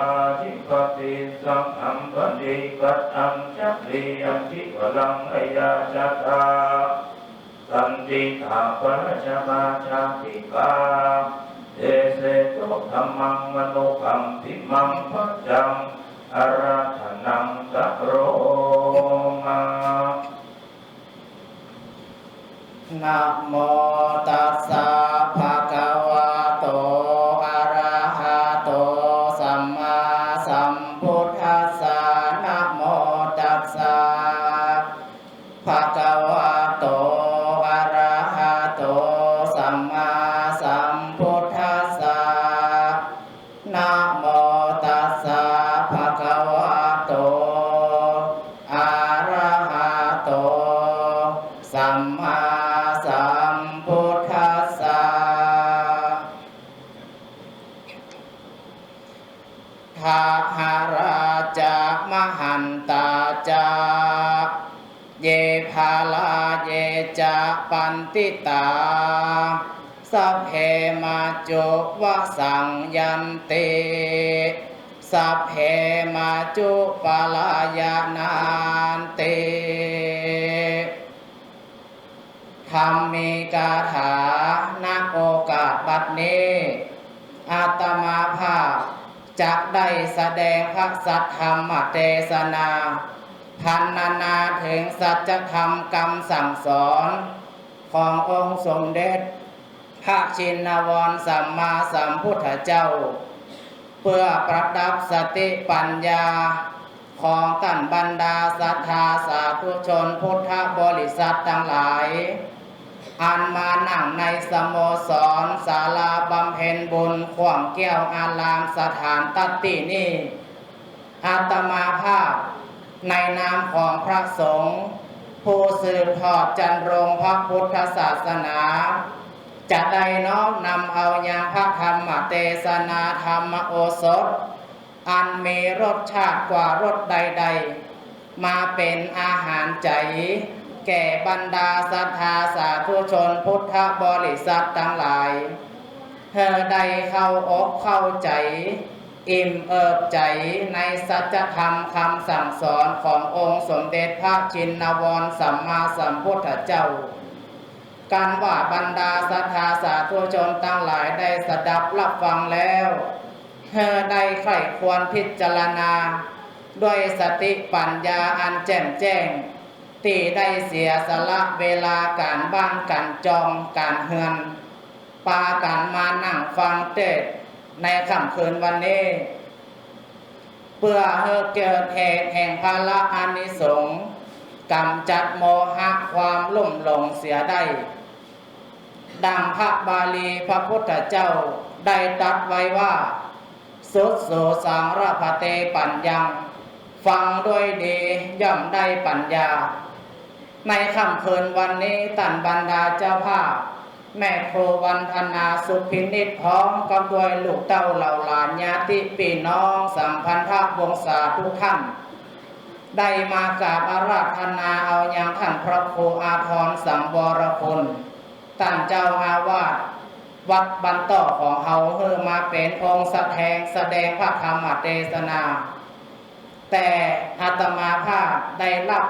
าธิปติสังอัมปติกัตตังจักรียัมพิวลังอายาจตาสันติถาปรชมาชาติกาเอเสโตธรรมังมโนกัมพิมังพัจจังอาราธนังตะโรมานะโมตัสสะภะ ภาลาเยจะปันติตาสัพเพมาจุวสังยันติสัพเพมาจุปลายานานติธรรมีกาถาณโอกาสบัดนี้อาตมาภาพจะได้แสดงพระสัทธรรมเทศนา พันนานาถึงสัจธรรมกรรมสั่งสอนขององค์สมเด็จ พระชินวรสัมมาสัมพุทธเจ้า เพื่อประดับสติปัญญาของท่านบรรดาศรัทธาสาธุชนพุทธบริษัททั้งหลาย อันมานั่งในสโมสรศาลาบำเพ็ญบุญขวางแก้วอารามสถานตัตตินี้อาตมาภาพ ในนามของพระสงฆ์ผู้สืบทอดจันรงพระพุทธศาสนา จะได้น้อมนำเอาอยางพระธรรมเทศนาธรรมโอสถ อันมีรสชาติกว่ารสใด ๆ มาเป็นอาหารใจ แก่บรรดาศรัทธาสาธุชนพุทธบริษัททั้งหลาย เธอได้เข้าอกเข้าใจ อิ่มเอิบใจในสัจธรรมคำสั่งสอนขององค์สมเด็จพระจินนวรสัมมาสัมพุทธเจ้า การว่าบรรดาศรัทธาสาธุชนทั้งหลายได้สดับรับฟังแล้วเธอได้ใคร่ควรพิจารณา ด้วยสติปัญญาอันแจ่มแจ้งที่ได้เสียสละเวลาการบ้านการจองการเฮือนปากันมานั่งฟังเทศ ในค่ำคืนวันนี้ เพื่อให้เกิดเหตุแห่งภาระอานิสงส์กำจัดโมหะความลุ่มหลงเสียได้ ดังพระบาลีพระพุทธเจ้าได้ตรัสไว้ว่าสุดโสสังราภเตปัญญัง ฟังด้วยดีย่อมได้ปัญญา ในค่ำคืนวันนี้ตันบรรดาเจ้าภาพ แม่ครูวันธนาสุพินิจพร้อมกับด้วยลูกเต้าเหล่าหลานญาติพี่น้องสัมพันธวงศาทุกท่าน ได้มากราบอาราธนาเอาอย่างท่านพระครูอาทรสังวรคุณท่านเจ้าอาวาสวัดบันต่อของเฮาเฮอมาเป็นองค์แสดงแสดงพระธรรมเทศนา แต่อาตมาภาพได้รับ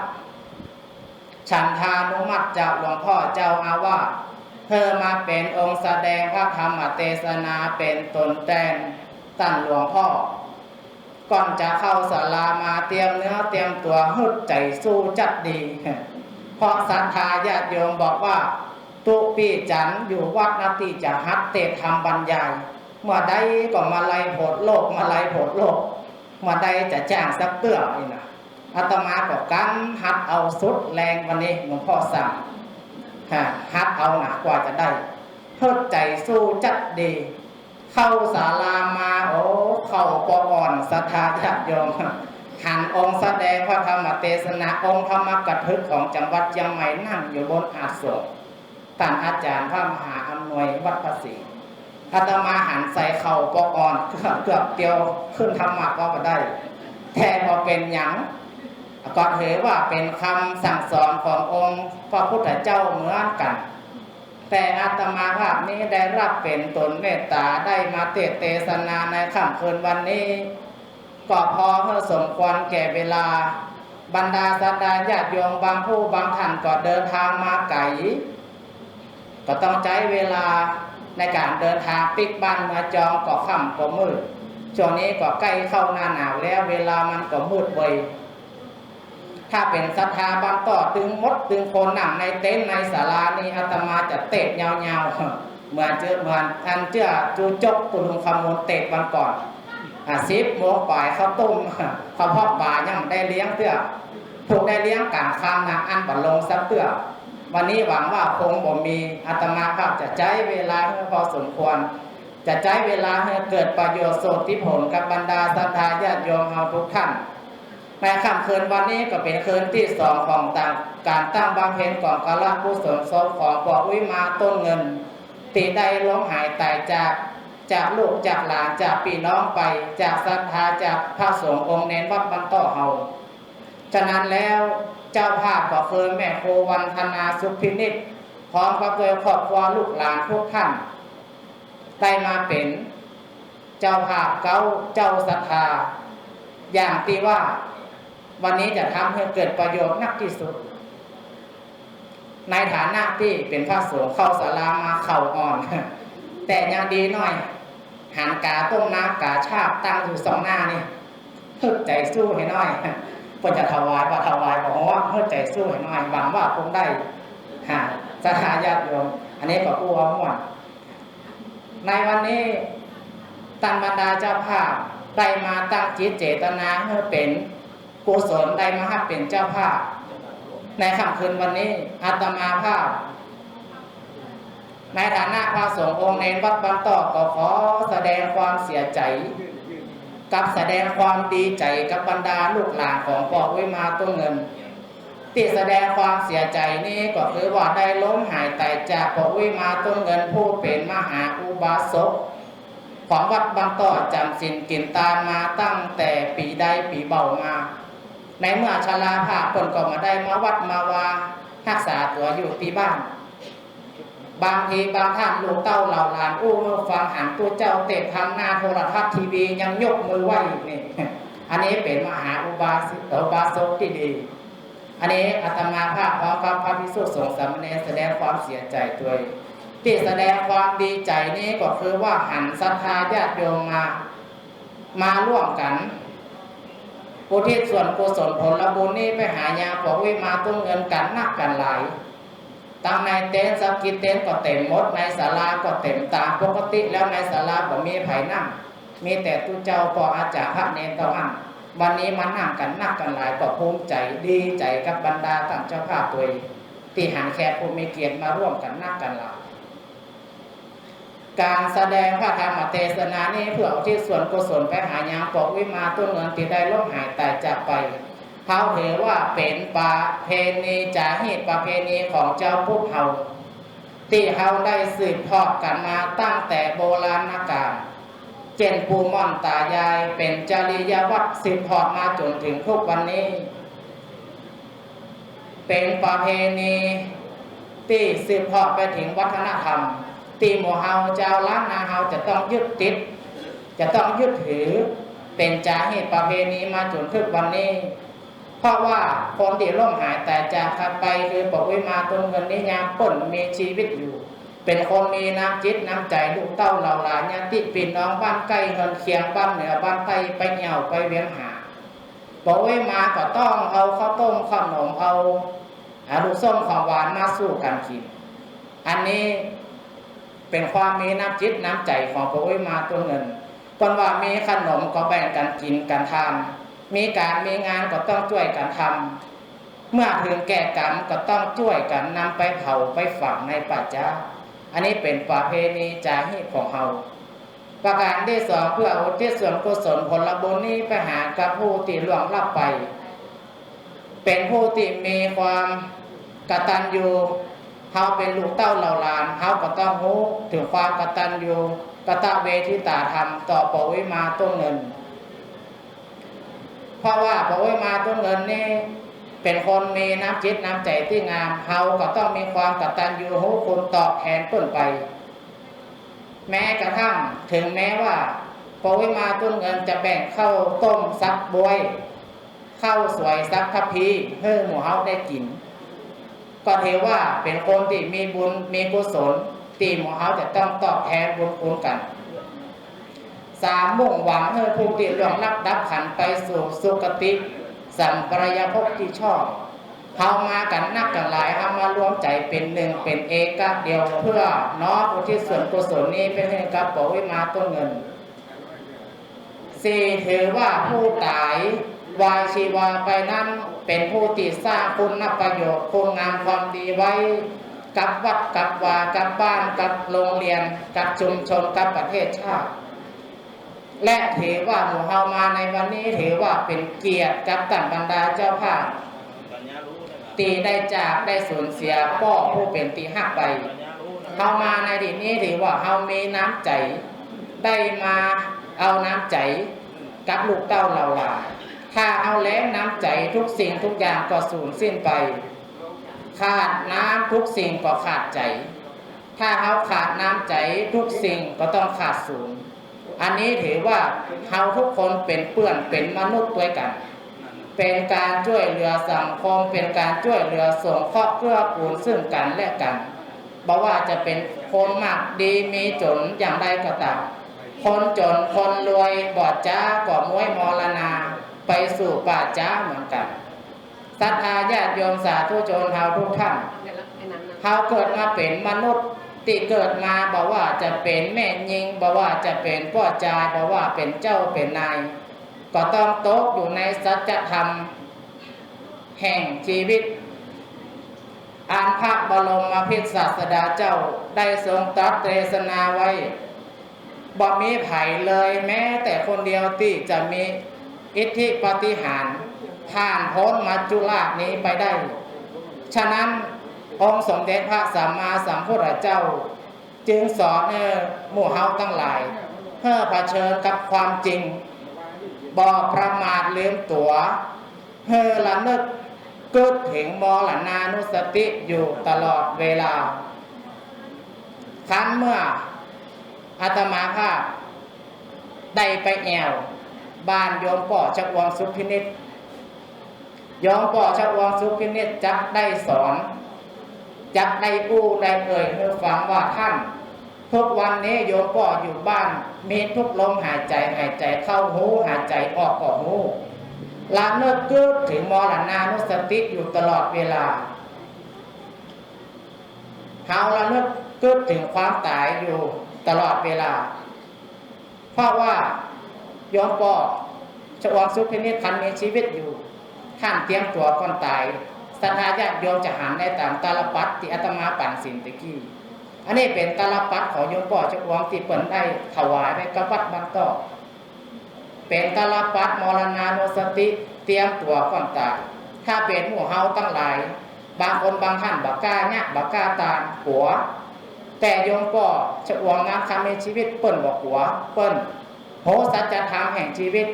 ฉันทานุมัติจากหลวงพ่อเจ้าอาวาส เพื่อมาเป็นองค์แสดงพระธรรมเทศนาเป็นตนแทนตั้นหลวงพ่อ ก่อนจะเข้าศาลามาเตรียมเนื้อเตรียมตัวฮึดใจสู้จัดดี เพราะศรัทธาญาติโยมบอกว่า ตุปีจันอยู่วัดนาทีจะฮัดเตธรรมบรรยาย เมื่อใดก็มาไล่โผดโลกมาไล่โผดโลก เมื่อใดจะจ้างสักเตื้อนี่นะอาตมาก็กันฮัดเอาสุดแรงวันนี้หลวงพ่อสั่ง ฮัดเอาหนากว่าจะได้เพิดใจสู้จัดดี เข้าศาลามาโอ้เข้าปอ่อนศรัทธาญาติโยมหันองค์แสดงพระธรรมเทศนาองค์ธรรมกถึกของจังหวัดเชียงใหม่นั่งอยู่บนอาสมท่านอาจารย์พระมหาอำนวยวัดภาษีอาตมาหันใส่เข่าปอ่อนเกือบเกือบเดียวขึ้นธรรมะก็มาได้ แทนมาเป็นหยัง ก็ถือว่าเป็นคำสั่งสอนขององค์พระพุทธเจ้าเหมือนกัน แต่อาตมาภาพนี้ได้รับเป็นตนเมตตาได้มาเทศเทศนาในค่ำคืนวันนี้ ก็พอเพื่อสมควรแก่เวลา บรรดาสัตดาญาติโยมบางผู้บางท่านก็เดินทางมาไกลก็ต้องใช้เวลาในการเดินทางปิกบ้านมืองจองก็ค่ำก็มืดช่วงนี้ก็ใกล้เข้าหน้าหนาวแล้วเวลามันก็มืดไว ถ้าเป็นศรัทธาบางต่อตึงมดตึงคนหนังในเต็นท์ในศาลานี่อาตมาจะเตะยาวๆเหมือนเจอเหมือนท่านเจ้าจูจกตุลุงคำมลเตะวันก่อนอะสิบโมงป่ายข้าวต้มข้าวพอกบ่ายังได้เลี้ยงเตื้อถูกได้เลี้ยงกลางคำนะอันบัลลงสักเตื้อวันนี้หวังว่าคงบ่มีอาตมาภาพจะใช้เวลาให้พอสมควร จะใช้เวลาให้เกิดประโยชน์โสติผลกับบรรดาศรัทธาญาติโยมเอาทุกท่าน ในค่ำคืนวันนี้ก็เป็นคืนที่สองของต่างการตั้งบำเพ็ญของกาลกุศลศพของปอวิมาต้นเงิน ตีได้ล้มหายตายจากจากลูกจากหลานจากพี่น้องไปจากศรัทธาจากพระสงฆ์องค์เน้นวัดบรรต่อเฮาฉะนั้นแล้วเจ้าภาพก็คือแม่โควันธนาสุพินิจพร้อมกับโดยครอบครัวลูกหลานทุกท่านได้มาเป็น เจ้าภาพเก้าเจ้าศรัทธาอย่างที่ว่า วันนี้จะทำให้เกิดประโยชน์นักที่สุด ในฐานะที่เป็นพระสงฆ์เข้าสารามาเข่าอ่อน แต่ยังดีหน่อยหันกาต้มน้ำกาชาบตั้งอยู่สองหน้านี่ฮึดใจสู้ให้หน่อยก็จะถวายว่าถวายบอกว่าฮึดใจสู้ให้หน่อยหวังว่าคงได้หาสถาญาติโยมอันนี้ก็กู้เอาหมดในวันนี้ตันบรรดาเจ้าภาพได้มาตั้งจิตเจตนาให้เป็น กุศลได้มาให้เป็นเจ้าภาพ ในค่ำคืนวันนี้อาตมาภาพ ในฐานะพระสงฆ์องค์เนรวัดบางตอกก็ขอแสดงความเสียใจ กับแสดงความดีใจกับบรรดาลูกหลานของพ่อวิมาต้นเงินที่แสดงความเสียใจนี้ก็คือว่าได้ล้มหายตายจากพ่อวิมาต้นเงินผู้เป็นมหาอุบาสกของวัดบางต่อจำสินกินตามมาตั้งแต่ปีใดปีเบามา ในเมื่อชลาภาพเพิ่นก็มาได้มาวัดมาวารักษาตัวอยู่ที่บ้าน บางทีบางท่านลูกเต้าเหล่าหลานอู้มือฟังหันตัวเจ้าเตะทำหน้าโทรทัศน์ทีวียังยกมือไหวนี่อันนี้เป็นมหาอุบาสิกอุบาสกที่ดี อันนี้อาตมาภาพพร้อมกับพระพิสุทธิ์สงฆ์สามเณรแสดงความเสียใจด้วยที่แสดงความดีใจนี้ก็คือว่าหันศรัทธาญาติโยมมามาร่วมกัน อุทิศส่วนกุศลผลบุญนี้ไปหายาปอกวิมาตุ้งเงินกันนักกันหลายตั้งในเต็นท์สักกิเต็นท์ก็เต็มหมดในศาลาก็เต็มตามปกติแล้วในศาลาก็มีไผ่นั่ง มีแต่ตุเจ้าปออาจารย์พระเนรเท่านั้นวันนี้มานั่งกันนักกันหลายก็ภูมิใจดีใจกับบรรดาท่านเจ้าภาพตัวที่หันแขกผู้มีเกียรติมาร่วมกันนักกันหลาย การแสดงพระธรรมเทศนานี้เพื่ออุที่ส่วนกุศลไปหายางปอกวิมาต้นเงินที่ได้ล้มหายตายจากไปเขาถือว่าเป็นประเพณีจาเหตุประเพณีของเจ้าพุทธเฮาที่เฮาได้สืบทอดกันมาตั้งแต่โบราณกาลเจนปูม่อนตายายเป็นจริยวัตรสืบทอดมาจนถึงทุกวันนี้ เป็นประเพณีที่สืบทอดไปถึงวัฒนธรรม ตีหมู่เฮาเจ้าล้านนาเฮาจะต้องยึดติด จะต้องยึดถือเป็นจาเหตุประเพณีมาจนถึงวันนี้ เพราะว่าคนที่ล่มหายแต่จากขัดไปคือบอกวิมาตนเงินนี้ยามป้นมีชีวิตอยู่ เป็นคนมีน้ำจิตน้ำใจลูกเต้าเหล่าหลานญาติพี่น้องบ้านใกล้เงินเคียงบ้านเหนือบ้านใต้ไปเหี่ยวไปเวียนหาบอกวิมาก็ต้องเอาข้าวต้มขนมเอาอาลูกส้มของหวานมาสู้กันกิน อันนี้ เป็นความมีน้ำจิตน้ำใจของพระวิมาตัวเงินคนว่ามีขนมก็แบ่งกันกินกันทาน มีการมีงานก็ต้องช่วยกันทำเมื่อถึงแก่กรรมก็ต้องช่วยกันนำไปเผาไปฝังในปัจจาอันนี้เป็นประเพณีจารีตของเฮาประการที่สองเพื่ออุทิศส่วนกุศลผลบุญนี้ไปหากับผู้ที่ล่วงลับไป เป็นผู้ที่มีความกตัญญู เฮาเป็นลูกเต้าเหล่าหลานเฮาก็ต้องรู้ถึงความกตัญญูกตเวทิตาธรรมต่อปวิมาต้นเงิน เพราะว่าปวิมาต้นเงินนี่เป็นคนมีน้ำจิตน้ำใจที่งามเฮาก็ต้องมีความกตัญญูรู้คุณตอบแทนต้นไป แม้กระทั่งถึงแม้ว่าพอวิมาต้นเงินจะแบ่งเข้าต้มซักบวย เข้าสวยซักทัพพีเพื่อหมู่เฮาได้กิน ก็ถือว่าเป็นคนที่มีบุญมีกุศลที่หมูเฮาจะต้องตอบแทนบุญคุณกัน สามมุ่งหวังให้ผู้ที่ล่วงลับดับขันไปสู่สุคติ สัมปรายภพที่ชอบเฮามากันนักกันหลายเฮามารวมใจเป็นหนึ่งเป็นเอกเดียวเพื่อน้อมอุทิศส่วนกุศลนี้ไปให้กับปวิมาต้นเงินสี่ถือว่าผู้ตายวายชีวาไปนั้น เป็นผู้ที่สร้างคุณประโยชน์คุณงามความดีไว้ กับวัดกับวากับบ้านกับโรงเรียนกับชุมชนกับประเทศชาติ และถือว่าหมู่เฮามาในวันนี้ถือว่าเป็นเกียรติกับต่างบรรดาเจ้าภาพตีได้จากได้สูญเสียพ่อผู้เป็นตีหักไปเฮามาในดินนี้ถือว่าเฮามีน้ำใจ ได้มาเอาน้ำใจกับลูกเต้าเราล่ะ ถ้าเอาแล้วน้ำใจทุกสิ่งทุกอย่างก็สูญสิ้นไป ขาดน้ำทุกสิ่งก็ขาดใจ ถ้าเขาขาดน้ำใจทุกสิ่งก็ต้องขาดศูนย์อันนี้ถือว่าเราทุกคนเป็นเพื่อนเป็นมนุษย์ด้วยกัน เป็นการช่วยเหลือสังคมเป็นการช่วยเหลือสงเคราะห์เกื้อกูลซึ่งกันและกันบอกว่าจะเป็นคนมากดีมีจนอย่างใดก็ตามคนจนคนรวยบอดจ้าก่อมวยมรณา ไปสู่ป่าจ้าเหมือนกันศรัทธาญาติโยมสาธุชนเฮาทุกท่านเขาเกิดมาเป็นมนุษย์ที่เกิดมาบอกว่าจะเป็นแม่ยิงบอกว่าจะเป็นพ่อจายบอกว่าเป็นเจ้าเป็นนาย ก็ต้องตกอยู่ในสัจธรรม แห่งชีวิตอานพระบรมพิตรศาสดาเจ้าได้ทรงตรัสเทศนาไว้บ่มีไผ่เลยแม้แต่คนเดียวที่จะมี อิทธิปฏิหารผ่านพ้นมาจุลาชนี้ไปได้ ฉะนั้นองค์สมเด็จพระสัมมาสัมพุทธเจ้า จึงสอนให้หมู่เฮาทั้งหลาย เพื่อเผชิญกับความจริงบ่ประมาทเลืมตัวเพื่อละนึกกิดถึงมรณานุสติอยู่ตลอดเวลา ครั้นเมื่ออาตมาภาพได้ไปแอว บ้านโยมป่อจักวงสุพินิษยอมป่อจักวงสุพินิษจักได้สอนจักได้อู้ได้เอ่ยให้ฟังว่าท่าน ทุกวันนี้โยมป่ออยู่บ้าน มีทุกลมหายใจหายใจเข้าหูหายใจออกก็หูละเนิกเกิดถึงมรณานุสติอยู่ตลอดเวลาเฮาละเนิกเกิดถึงความตายอยู่ตลอดเวลา เพราะว่า โยมป่อชวสุพินิจทันมีชีวิตอยู่ ท่านเตรียมตัวก่อนตายศรัทธาญาติโยมจะหันได้ตามตาลปัดที่อาตมาปั่นสินตะกี้ อันนี้เป็นตาลปัดของโยมป่อชวงที่เปิ่นได้ถวายไปกับวัดบางตอกเป็นตาลปัดมรณานุสติเตรียมตัวก่อนตาย ถ้าเป็นหมู่เฮาตั้งหลาย บางคนบางท่านบักกาเนี่ยบักกาตาหัว แต่โยมป่อชวงงานคำในชีวิตเปิ้นบอกหัวเปิ้น โหสัจธรรมแห่งชีวิต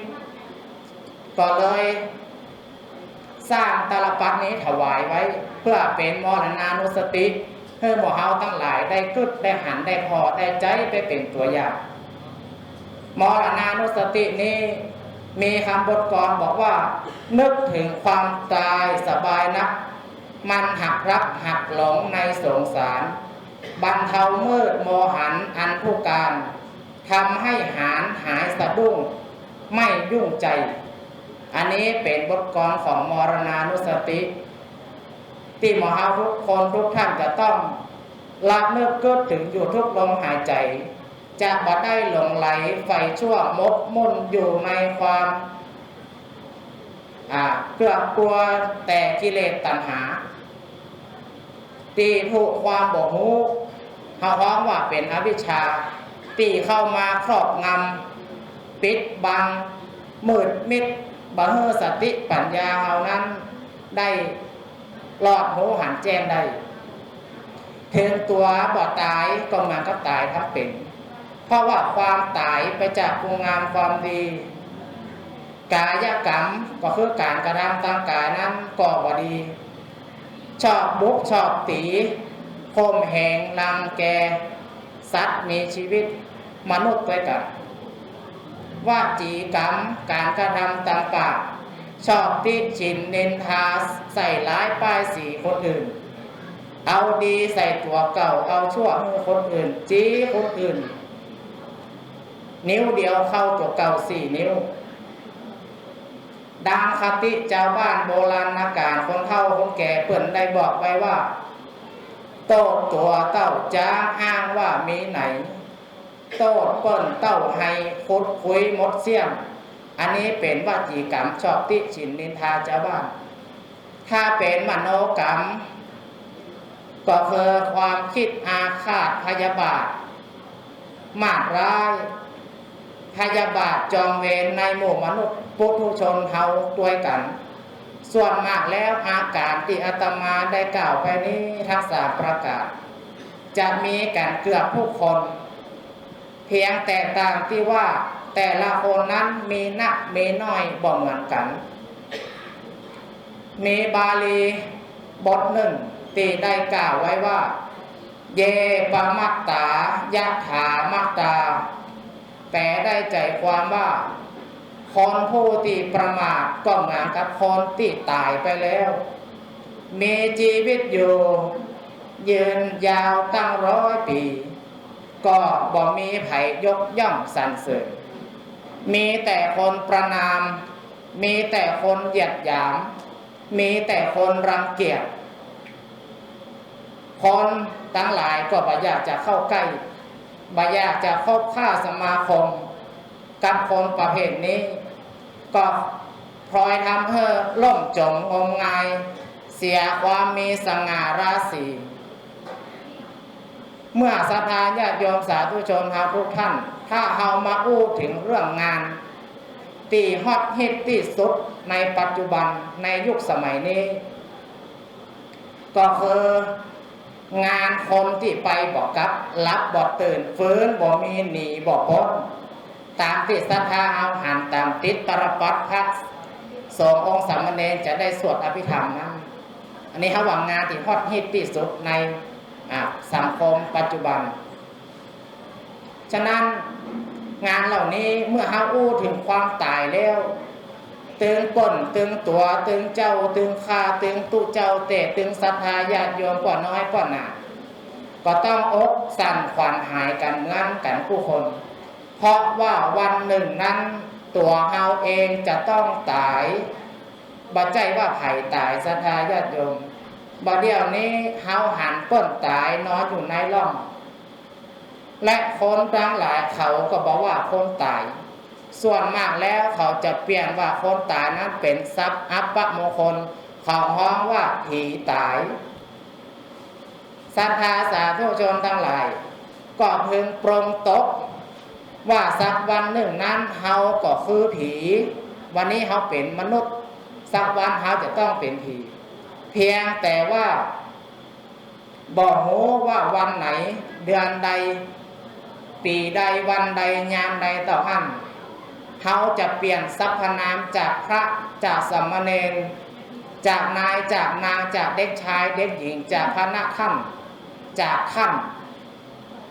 ก็เลยสร้างตาลปัดนี้ถวายไว้ เพื่อเป็นมรณานุสติเพื่อหมู่เฮาทั้งหลายได้กึดได้หันได้พอได้ใจไปเป็นตัวอย่างมรณานุสตินี้ มีคำบทกรบอกว่า นึกถึงความตายสบายนัก มันหักรักหักหลงในสงสาร บรรเทามืดโมหันอันผู้การ ทำให้หานหายสะดุ้งไม่ยุ่งใจ อันนี้เป็นบทกรของมรณานุสติ ที่หมอเฮาทุกคนทุกท่านจะต้องละเนิกเกิดถึงอยู่ทุกลมหายใจ จะบ่ได้หลงไหลไฟชั่วมกมุ่นอยู่ในความเกลือกลัวแต่กิเลสตัณหา ตีถูกความบ่ฮู้เฮาฮ้องว่าเป็นอวิชชา ตีเข้ามาครอบงำปิดบังมืดมิดบังเฮอสติปัญญาเฮานั้น ได้รอดหูหันแจ้งได้เทิงตัวบ่ตายก็มันก็ตายทับเป็น เพราะว่าความตายไปจากคุณงามความดี กายกรรมก็คือการกระทำทางกายนั้นก็บดี ชอบบุกชอบตีคมแหงรังแก สัตว์มีชีวิต มนุษย์ด้วยกันวาจีกรรมการกระทำต่างๆชอบติชินเนินทาใส่ร้ายป้ายสีคนอื่น เอาดีใส่ตัวเก่าเอาชั่วให้คนอื่น จี้คนอื่น นิ้วเดียวเข้าตัวเก่าสี่นิ้วดังคติเจ้าบ้านโบราณนาการคนเฒ่าคนแก่เปิ่นได้บอกไว้ว่า โตตัวเต้าจ้างอ้างว่ามีไหน โตดเปิ่นเต้าให้คุดคุยมดเสี่ยม อันนี้เป็นวจีกรรมชอบติฉินนินทาเจ้าบ้าน ถ้าเป็นมโนกรรม ก็คือความคิดอาฆาตพยาบาท มาดร้าย พยาบาทจองเวรในหมู่มนุษย์ปุถุชนเฮาด้วยกัน ส่วนมากแล้วอาการที่อาตมาได้กล่าวไปนี้ทั้งสามประกาศ จะมีกันเกือบทุกคน เพียงแต่ต่างที่ว่าแต่ละคนนั้นมีนักมีน้อยบ่เหมือนกัน มีบาลีบทหนึ่งที่ได้กล่าวไว้ว่า เยปมัตตายะถามัตตา แปลได้ใจความว่าคนผู้ที่ประมาทก็เหมือนกับคนที่ตายไปแล้ว มีชีวิตอยู่ยืนยาวตั้งร้อยปี ก็บ่มีไผยกย่องสรรเสริญมีแต่คนประนาม มีแต่คนเหยียดหยาม มีแต่คนรังเกียจคนทั้งหลายก็บ่อยากจะเข้าใกล้บ่อยากจะคบค้าสมาคม กับคนประเภทนี้ ก็พลอยทำให้ล่มจมงมงาย เสียความมีสง่าราศี เมื่อสภาญาติโยมสาธุชนเฮาทุกท่าน ถ้าเฮามาอู้ถึงเรื่องงาน ตีฮอตฮิตที่สุดในปัจจุบันในยุคสมัยนี้ ก็คืองานคนที่ไปบอกกับ รับบอกตื่นฟื้นบอกมีหนีบอกพ้นตามที่ศรัทธาเอาหันตามติดปรปัตถ์พระสององค์สามเณรจะได้สวดอภิธรรมนั้นอันนี้เขาหวังงานที่ฮอตฮิตที่สุดใน สังคมปัจจุบัน ฉะนั้นงานเหล่านี้เมื่อเฮาอู้ถึงความตายแล้วตึงก้นตึงตัวตึงเจ้าตึงคาตึงตุเจ้าเตะตึงศรัทธาญาติโยมก่อนน้อยก่อนหนาก็ต้องอกสั่นขวัญหายกันเหมือนกันผู้คน เพราะว่าวันหนึ่งนั้นตัวเฮาเองจะต้องตายบัใจว่าไผ่ตายศรัทธาญาติโยม บัดเดียวนี้เฮาหันก้นตายนอนอยู่ในร่อง และคนทั้งหลายเขาก็บอกว่าคนตาย ส่วนมากแล้วเขาจะเปลี่ยนว่าคนตายนั้นเป็นทรัพย์อัปปมงคลเขาฮ้องว่าผีตายศรัทธาสาธุชนทั้งหลาย ก็พึงปรงตก ว่าสักวันหนึ่งนั้นเฮาก็คือผี วันนี้เฮาเป็นมนุษย์ สักวันเฮาจะต้องเป็นผี พียงแต่ว่า บอกโหว่าวันไหน เดือนใด ปีใดวันใดยามใดต่อหันเขาจะเปลี่ยนสรรพนามจากพระจากสามเณรจากนายจากนางจากเด็กชายเด็กหญิงจากพระนักขั้นจากขั้น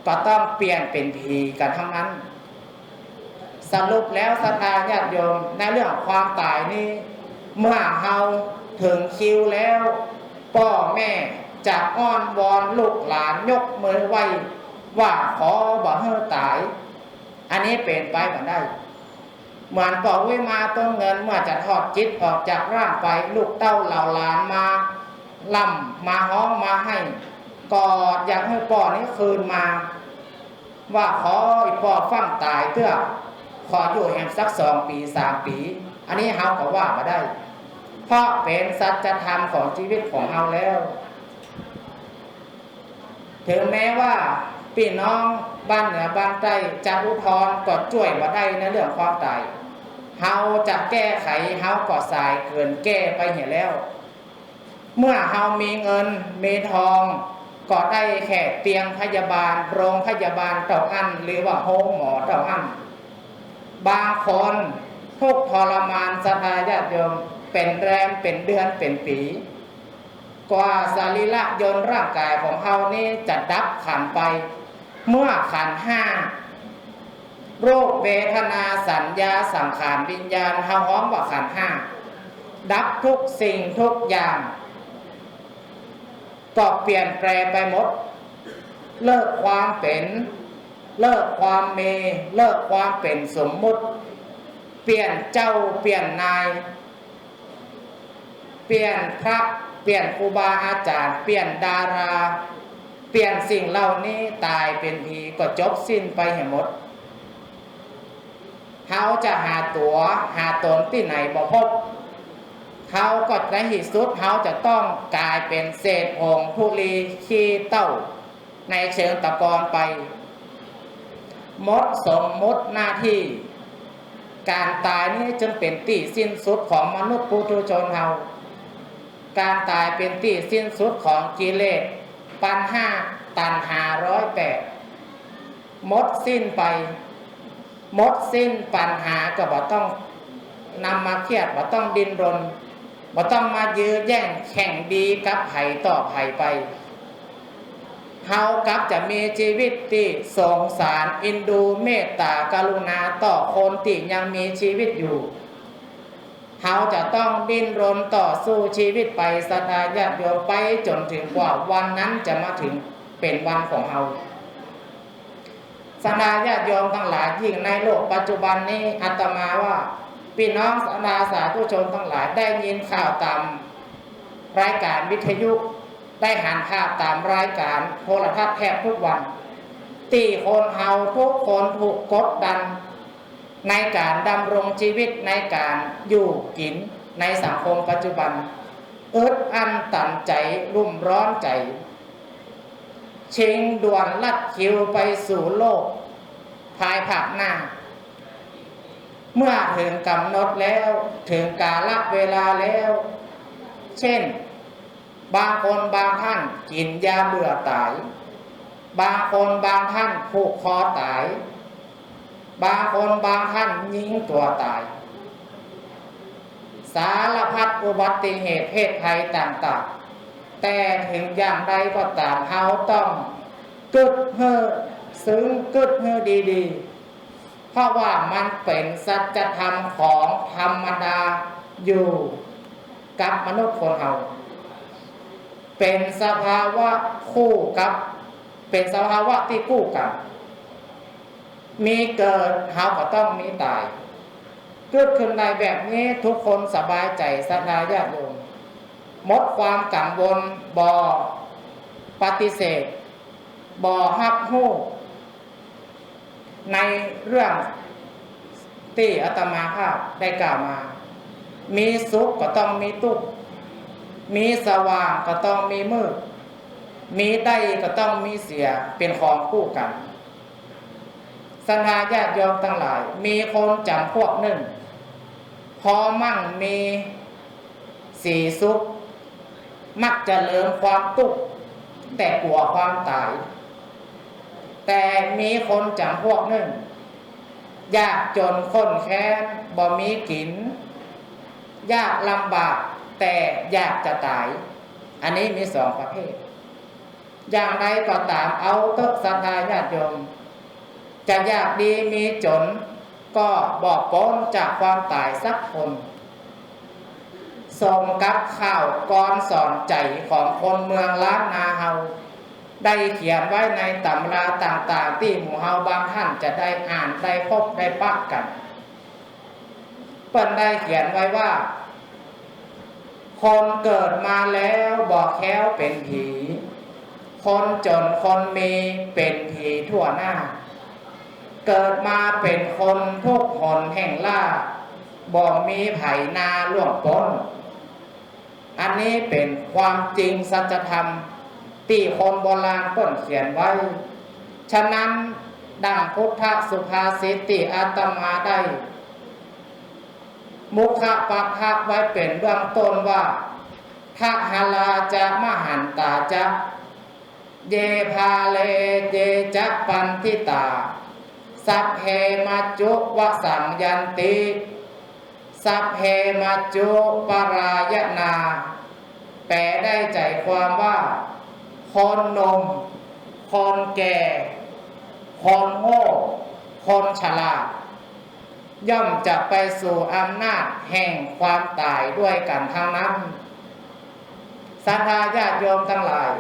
ก็ต้องเปลี่ยนเป็นผีกันทั้งนั้น สรุปแล้วสถาญาติโยมในเรื่องความตายนี้ เมื่อเฮา ถึงคิวแล้วพ่อแม่จะอ้อนวอนลูกหลานยกมือไหว้ว่าขอบ่ให้ตาย อันนี้เป็นไปกันได้ เหมือนปอกวิมาต้นเงินเมื่อจะทอดจิตออกจากร่างไปลูกเต้าเหล่าหลานมาล่ำมาฮ้องมาให้กอดอยากให้ป่อนี้คืนมา ว่าขออีป่อฟังตายเตื้อขออยู่แห่งสักสองปีสามปี อันนี้เฮาก็ว่ามาได้ เพราะเป็นสัจธรรมของชีวิตของเฮาแล้ว ถึงแม้ว่าพี่น้องบ้านเหนือบ้านใต้จะอุทธรก็ช่วยว่าได้ในเรื่องความตายเฮาจะแก้ไขเฮาก็สายเกินแก้ไปเห็นแล้ว เมื่อเฮามีเงินมีทองก็ได้แค่เตียงพยาบาล โรงพยาบาลเต่าอันหรือว่าโฮมหมอเต่าอันบางคน ทุกทรมานสถาญาติโยมเป็นแรมเป็นเดือนเป็นปี กว่าสรีระยนร่างกายของเฮานี่จะดับขันไป เมื่อขันห้าโรูปเวทนาสัญญาสังขารวิญญาณเฮาฮ้องว่าขันห้าดับทุกสิ่งทุกอย่างก็เปลี่ยนแปลงไปหมด เลิกความเป็น เลิกความเม เลิกความเป็นสมมุติ เปลี่ยนเจ้าเปลี่ยนนาย เปลี่ยนพระเปลี่ยนครูบาอาจารย์ เปลี่ยนดารา เปลี่ยนสิ่งเหล่านี้ตายเป็นทีก็จบสิ้นไปให้หมดเขาจะหาตัวหาตนที่ไหนบ่พบเขาก็ในที่สุดเขาจะต้องกลายเป็นเศษผงทุลีขี้เต้า ในเชิงตะกอนไป มดสมมติหน้าที่ การตายนี้จึงเป็นที่สิ้นสุดของมนุษย์ปุถุชนเฮาการตายเป็นที่สิ้นสุดของกิเลสปัญห้าตันหาร้อยแปดมดสิ้นไป มดสิ้นปัญหาก็บ่ต้องนำมาเครียดบ่ต้องดินรนบ่ต้องมายื้อแย่งแข่งดีกับไผ่ต่อไผ่ไป เฮากับจะมีชีวิตที่สงสารอินดูเมตตากรุณาต่อคนที่ยังมีชีวิตอยู่เฮาจะต้องดิ้นรนต่อสู้ชีวิตไปสตาญาติโยมไปจนถึงกว่าวันนั้นจะมาถึงเป็นวันของเฮาสตาญาติโยมทั้งหลายยิ่งในโลกปัจจุบันนี้อาตมาว่าพี่น้องสตาสาธุชนทั้งหลายได้ยินข่าวตามรายการวิทยุ ได้หันภาพตามรายการโทรทัศน์แทบทุกวัน ตีคนเฮาทุกคนถูกกดดัน ในการดำรงชีวิตในการอยู่กินในสังคมปัจจุบันอึดอันตันใจรุ่มร้อนใจ เชิงด่วนลัดคิวไปสู่โลก ภายภาคหน้า เมื่อถึงกำหนดแล้วถึงกาลเวลาแล้ว เช่น บางคนบางท่านกินยาเบื่อตาย บางคนบางท่านผูกคอตาย บางคนบางท่านยิงตัวตาย สารพัดอุบัติเหตุเพศภัยต่างๆ แต่ถึงอย่างใดก็ตามเฮาต้องกึดเฮอซึ้งกึดเฮอดีๆ เพราะว่ามันเป็นสัจธรรมของธรรมดาอยู่กับมนุษย์คนเฮา เป็นสภาวะคู่กับ เป็นสภาวะที่คู่กัน มีเกิดเฮาก็ต้องมีตาย เกิดขึ้นในแบบนี้ทุกคนสบายใจสทธาญาติโยมหมดความกังวลบอปฏิเสธบอฮับหู้ในเรื่องที่อาตมาภาพได้กล่าวมา มีสุขก็ต้องมีทุกข์ มีสว่างก็ต้องมีมืด มีได้ก็ต้องมีเสียเป็นของคู่กันสัทธาญาติโยมทั้งหลาย มีคนจำพวกหนึ่ง พอมั่งมีสีสุขมักจะเลิมความตุกข์แต่กลัวความตาย แต่มีคนจำพวกหนึ่ง ยากจนคนแค้นบ่มีกิน ยากลำบาก แต่อยากจะตาย อันนี้มีสองประเภท อย่างไรก็ตามเอาเตสัทธาญาติโยมจะยากดีมีจน ก็บอกป้นจากความตายสักคนสมกับข่าวกรสอนใจของคนเมืองล้านนาเฮาได้เขียนไว้ในตำราต่างๆ ที่หมู่เฮาบางท่านจะได้อ่านได้พบได้ปักกันเปิ้นได้เขียนไว้ว่า คนเกิดมาแล้วบอกแค้วเป็นผี คนจนคนมีเป็นผีทั่วหน้า เกิดมาเป็นคนทุกหนแห่งล่าบอกมีไผ่นาล่วงพ้น อันนี้เป็นความจริงสัจธรรมที่คนโบราณเปิ้นเขียนไว้ ฉะนั้นดังพุทธสุภาษิตที่อาตมาได้ มุขปะทะไว้เป็นเบื้องต้นว่าทะหลาจะมหันตาจะเยพาเลเยจะปันทิตา สัพเพมัจจุวสังยันติ สัพเพมัจจุปรายนา แปลได้ใจความว่า คนนม คนแก่ คนโง่คคนฉลาด ย่อมจะไปสู่อำนาจแห่งความตายด้วยกันทั้งนั้นศรัทธาญาติโยมทั้งหลาย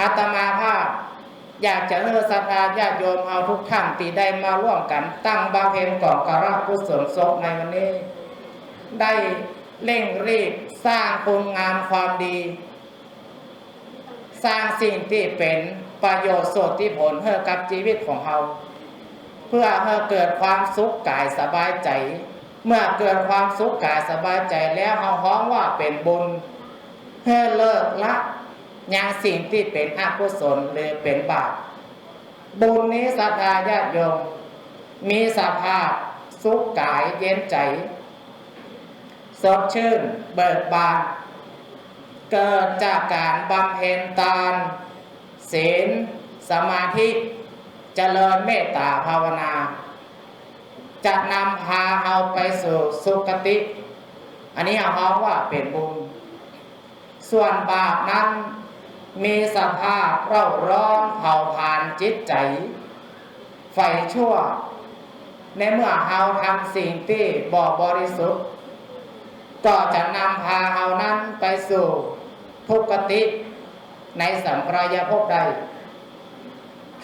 อาตมาภาพอยากจะเลือศรัทธาญาติโยมเอาทุกท่านที่ได้มาร่วมกัน ตั้งบำเพ็ญก่อการะกุศลศพในวันนี้ ได้เร่งรีบสร้างคุณงามความดี สร้างสิ่งที่เป็นประโยชน์สดที่ผลให้กับชีวิตของเรา เพื่อให้เกิดความสุขกายสบายใจ เมื่อเกิดความสุขกายสบายใจแล้วเราฮ้องว่าเป็นบุญเพื่อเลิกละอย่างสิ่งที่เป็นอกุศลหรือเป็นบาปบุญนี้ศรัทธาญาติโยมมีสภาพสุขกายเย็นใจสดชื่นเบิกบาน เกิดจากการบำเพ็ญตานศีลสมาธิ เจริญเมตตาภาวนา จะนำพาเราไปสู่สุคติ อันนี้เอาเขาว่าเป็นบุญ ส่วนบาปนั้นมีสภาพเร่าร้อนเผาผลาญจิตใจ ไฟชั่ว ในเมื่อเราทำสิ่งที่บ่บริสุทธิ์ ก็จะนำพาเรานั้นไปสู่ทุกติในสัมปรายภพใด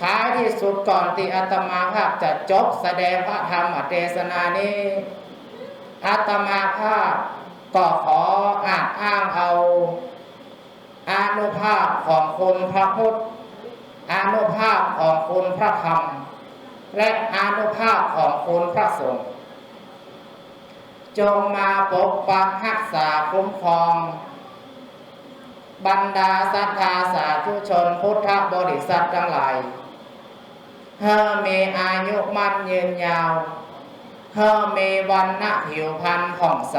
ท้ายที่สุดก่อนที่อาตมาภาพจะจบแสดงพระธรรมเทศนานี้อาตมาภาพก็ขออ่านอ้างเอาอนุภาพของคุณพระพุทธอนุภาพของคุณพระธรรม และอนุภาพของคุณพระสงฆ์จงมาปกปักรักษาคุ้มครอง บรรดาศรัทธาสาธุชนพุทธบริษัททั้งหลาย เฮอมีอายุมั่นยืนยาวเฮอมีวันณะผิวพรรณผ่องใส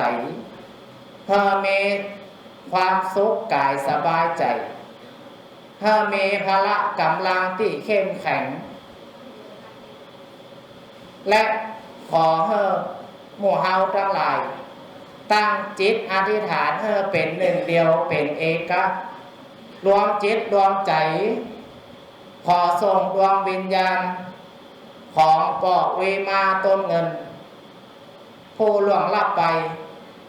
เฮอมีความสุขกายสบายใจเฮอมีพละกำลังที่เข้มแข็ง และขอเฮอหมู่เฮาทั้งหลาย ตั้งจิตอธิษฐานเฮอเป็นหนึ่งเดียวเป็นเอกะรวมจิตรวมใจ ขอส่งดวงวิญญาณ ของปอกเวมาต้นเงิน ผู้ล่วงลับไป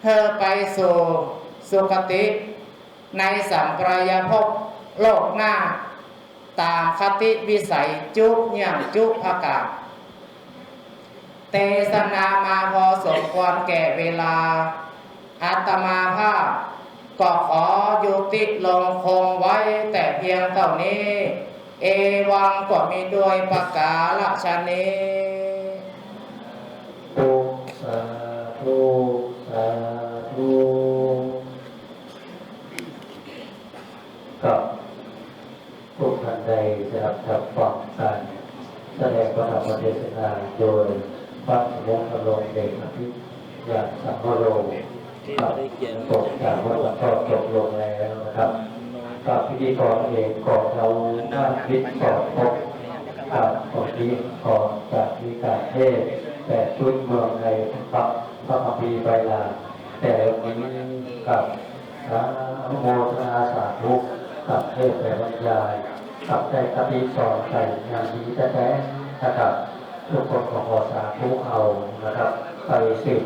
เธอไปสู่สุคติ ในสัมปรายภพโลกหน้า ตามคติวิสัยจุกอย่างจุกภากาศเทศนามาพอสมควรแก่เวลา อาตมาภาพก็ขอยุติลงคงไว้แต่เพียงเท่านี้ เอวังก็มีด้วยประกาศชนี้ตุสาธุสาธุกับทุกท่านใดจะรับรับฟังการแสดงพระธรรมเทศนาโดยพระสมุขอารมณ์เด็กอภิญาณสัมภโรกับตกจากวัดหลวงพ่อจบลงแล้วนะครับ กับพิธีกรเองก่อนเราหน้าคิดก่อนพบครับตรงนี้ขอนจากมีการเทศแต่ชุดเมืองในพระพระคัมภีร์ไบลาแต่วันนี้กับพระอนุโมทนาสาธุกับเทศแต่บรรยายกับแต่คติสอนใจงานดีแท้ๆนะครับทุกคนขอขอสาธุเอานะครับ ไปสืบ